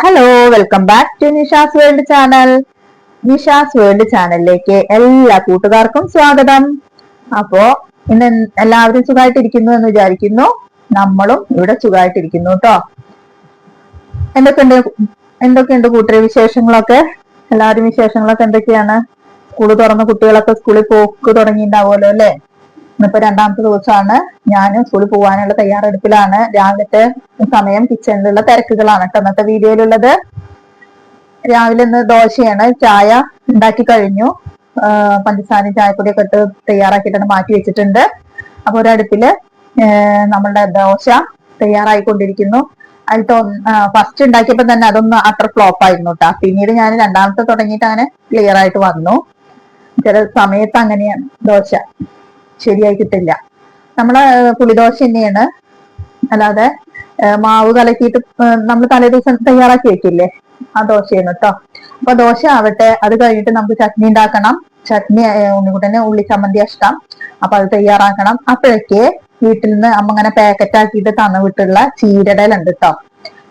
Hello welcome back to Nisha's world channel Nisha's world ചാനലിലേക്ക് എല്ലാ കൂട്ടുകാർക്കും സ്വാഗതം. അപ്പോ ഇന്ന് എല്ലാവരും സുഖമായിട്ടിരിക്കുന്നു എന്ന് വിചാരിക്കുന്നു. നമ്മളും ഇവിടെ സുഖമായിട്ടിരിക്കുന്നു കേട്ടോ എന്തൊക്കെയുണ്ട്? എന്തൊക്കെയുണ്ട് കൂട്ടരെ വിശേഷങ്ങളൊക്കെ? എല്ലാവരും വിശേഷങ്ങളൊക്കെ എന്തൊക്കെയാണ്? സ്കൂൾ തുറന്ന കുട്ടികളൊക്കെ സ്കൂളിൽ പോക്ക് തുടങ്ങിയിട്ടുണ്ടാവുമല്ലോ അല്ലേ? ഇന്നിപ്പോ രണ്ടാമത്തെ ദിവസമാണ്. ഞാൻ സ്കൂളിൽ പോകാനുള്ള തയ്യാറെടുപ്പിലാണ്. രാവിലത്തെ സമയം കിച്ചണിലുള്ള തിരക്കുകളാണ് ഇന്നത്തെ വീഡിയോയിലുള്ളത്. രാവിലെ ഇന്ന് ദോശയാണ് ചായ ഉണ്ടാക്കി കഴിഞ്ഞു. പഞ്ചസാരയും ചായപ്പൊടിയൊക്കെ ഇട്ട് തയ്യാറാക്കിയിട്ടാണ് മാറ്റി വെച്ചിട്ടുണ്ട്. അപ്പൊ ഒരടുപ്പിൽ നമ്മളുടെ ദോശ തയ്യാറായിക്കൊണ്ടിരിക്കുന്നു. അതിൽ ഫസ്റ്റ് ഉണ്ടാക്കിയപ്പോ തന്നെ അതൊന്ന് അത്ര ഫ്ലോപ്പ് ആയിരുന്നു കേട്ടോ. പിന്നീട് ഞാൻ രണ്ടാമത്തെ തുടങ്ങിയിട്ട് അങ്ങനെ ക്ലിയർ ആയിട്ട് വന്നു. ചില സമയത്ത് അങ്ങനെയാണ് ദോശ. ശരിയായി കിട്ടില്ല. നമ്മളെ പുളിദോശ തന്നെയാണ്. അല്ലാതെ മാവ് കലക്കിയിട്ട് നമ്മൾ തലേ ദിവസം തയ്യാറാക്കി വെക്കില്ലേ? ആ ദോശയാണ് കേട്ടോ അപ്പൊ ദോശ ആവട്ടെ അത് കഴിഞ്ഞിട്ട് നമുക്ക് ചട്നി ഉണ്ടാക്കണം. ചട്നി ഉണ്ണിക്കുട്ടനെ ഉള്ളി ചമ്മന്തി ഇഷ്ടം അപ്പൊ അത് തയ്യാറാക്കണം. അപ്പോഴേക്ക് വീട്ടിൽ നിന്ന് അമ്മ ഇങ്ങനെ പാക്കറ്റ് ആക്കിയിട്ട് തന്നു വിട്ടുള്ള ചീരടലുണ്ട് കേട്ടോ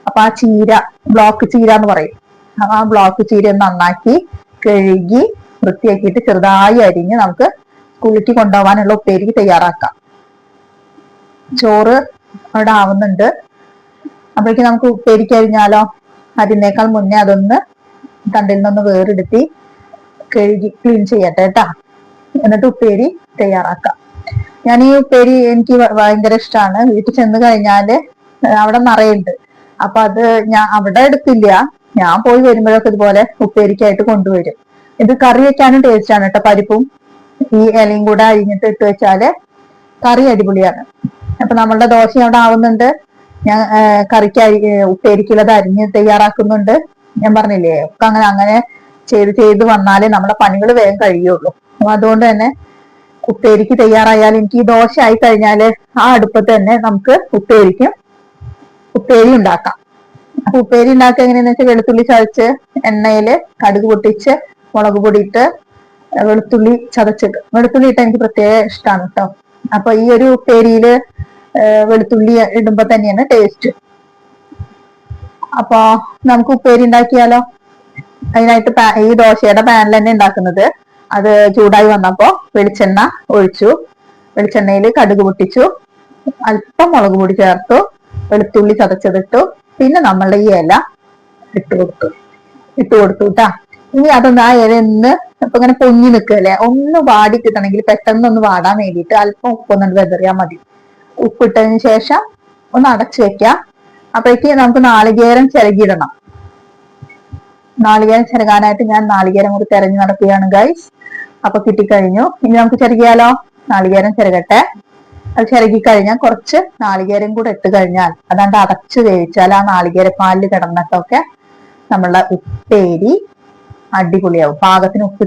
അപ്പൊ ആ ചീര ബ്ലോക്ക് ചീര എന്ന് പറയും. അപ്പൊ ആ ബ്ലോക്ക് ചീര നന്നാക്കി കഴുകി വൃത്തിയാക്കിയിട്ട് ചെറുതായി അരിഞ്ഞ് നമുക്ക് സ്കൂളിലേക്ക് കൊണ്ടുപോകാനുള്ള ഉപ്പേരി തയ്യാറാക്കാം. ചോറ് അവിടെ ആവുന്നുണ്ട്. അപ്പോഴേക്ക് നമുക്ക് ഉപ്പേരി കഴിഞ്ഞാലോ? അതിനേക്കാൾ മുന്നേ അതൊന്ന് തണ്ടിൽ നിന്നൊന്ന് വേറെടുത്തി കഴുകി ക്ലീൻ ചെയ്യട്ടെ കേട്ടാ. എന്നിട്ട് ഉപ്പേരി തയ്യാറാക്കാം. ഞാൻ ഈ ഉപ്പേരി എനിക്ക് ഭയങ്കര ഇഷ്ടമാണ് വീട്ടിൽ ചെന്ന് കഴിഞ്ഞാൽ അവിടെ നിറയുണ്ട്. അപ്പൊ അത് ഞാൻ അവിടെ എടുത്തില്ല. ഞാൻ പോയി വരുമ്പോഴൊക്കെ ഇതുപോലെ ഉപ്പേരിക്കായിട്ട് കൊണ്ടുവരും. ഇത് കറി വെക്കാനും ടേസ്റ്റ് ആണ് കേട്ടോ പരിപ്പും. ഈ ഇലയും കൂടെ അരിഞ്ഞിട്ട് ഇട്ട് വെച്ചാൽ കറി അടിപൊളിയാണ്. അപ്പൊ നമ്മളുടെ ദോശ അവിടെ ആവുന്നുണ്ട്. ഞാൻ കറിക്ക് ഉപ്പേരിക്കുള്ളത് അരിഞ്ഞ് തയ്യാറാക്കുന്നുണ്ട്. ഞാൻ പറഞ്ഞില്ലേ ഒക്കെ അങ്ങനെ അങ്ങനെ ചെയ്ത് ചെയ്ത് വന്നാലേ നമ്മുടെ പണികൾ വേഗം കഴിയുള്ളൂ. അപ്പൊ അതുകൊണ്ട് തന്നെ ഉപ്പേരിക്ക് തയ്യാറായാൽ എനിക്ക് ഈ ദോശ ആയി കഴിഞ്ഞാൽ ആ അടുപ്പത്ത് തന്നെ നമുക്ക് ഉപ്പേരിക്കും ഉപ്പേരി ഉണ്ടാക്കാം. അപ്പൊ ഉപ്പേരി ഉണ്ടാക്കുക എങ്ങനെയാന്ന് വെച്ചാൽ വെളുത്തുള്ളി ചതച്ച് എണ്ണയിൽ കടുക് പൊട്ടിച്ച് മുളക് പൊടി ഇട്ട് വെളുത്തുള്ളി ചതച്ചിട്ട് വെളുത്തുള്ളി ഇട്ട എനിക്ക് പ്രത്യേക ഇഷ്ടമാണ് കേട്ടോ അപ്പൊ ഈ ഒരു ഉപ്പേരിയിൽ വെളുത്തുള്ളി ഇടുമ്പോ തന്നെയാണ് ടേസ്റ്റ് അപ്പൊ നമുക്ക് ഉപ്പേരി ഉണ്ടാക്കിയാലോ? അതിനായിട്ട് ഈ ദോശയുടെ പാനിൽ തന്നെ ഉണ്ടാക്കുന്നത്. അത് ചൂടായി വന്നപ്പോ വെളിച്ചെണ്ണ ഒഴിച്ചു. വെളിച്ചെണ്ണയിൽ കടുക് പൊട്ടിച്ചു. അല്പം മുളക് പൊടി ചേർത്തു. വെളുത്തുള്ളി ചതച്ചതിട്ടു. പിന്നെ നമ്മളുടെ ഈ ഇല ഇട്ട് കൊടുത്തു. ഇട്ട് കൊടുത്തു കേട്ടാ ഇനി അതൊന്ന് ആ ഇല ഒന്ന് അപ്പൊ ഇങ്ങനെ പൊങ്ങി നിൽക്കല്ലേ ഒന്ന് വാടി കിട്ടണമെങ്കിൽ പെട്ടെന്ന് ഒന്ന് വാടാൻ വേണ്ടിയിട്ട് അല്പം ഉപ്പൊന്നും വെതറിയാൽ മതി. ഉപ്പിട്ടതിന് ശേഷം ഒന്ന് അടച്ചു വെക്കാം അപ്പോഴേക്ക് നമുക്ക് നാളികേരം ചിരകിയിടണം നാളികേരം ചിരകാനായിട്ട് ഞാൻ നാളികേരം കൂടി തെരഞ്ഞു നടക്കുകയാണ് ഗൈസ് അപ്പൊ കിട്ടിക്കഴിഞ്ഞു. ഇനി നമുക്ക് ചിരകിയാലോ? നാളികേരം ചിരകട്ടെ. അത് ചിരകി കഴിഞ്ഞാൽ കുറച്ച് നാളികേരം കൂടെ ഇട്ട് കഴിഞ്ഞാൽ അതാണ്ട് അടച്ചു വേവിച്ചാൽ ആ നാളികേര പാലിൽ കിടന്നിട്ടൊക്കെ നമ്മളുടെ ഉപ്പേരി അടിപൊളിയാവും. പാകത്തിന് ഉപ്പ്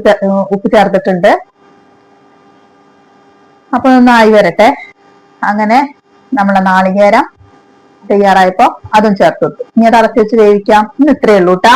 ഉപ്പ് ചേർത്തിട്ടുണ്ട്. അപ്പൊ നന്നായി വരട്ടെ. അങ്ങനെ നമ്മളെ നാളികേരം തയ്യാറായപ്പോ അതും ചേർത്ത് ഇനി അത് അടച്ചു വെച്ച് വേവിക്കാം. ഇന്ന് ഇത്രയേ ഉള്ളൂ കേട്ടാ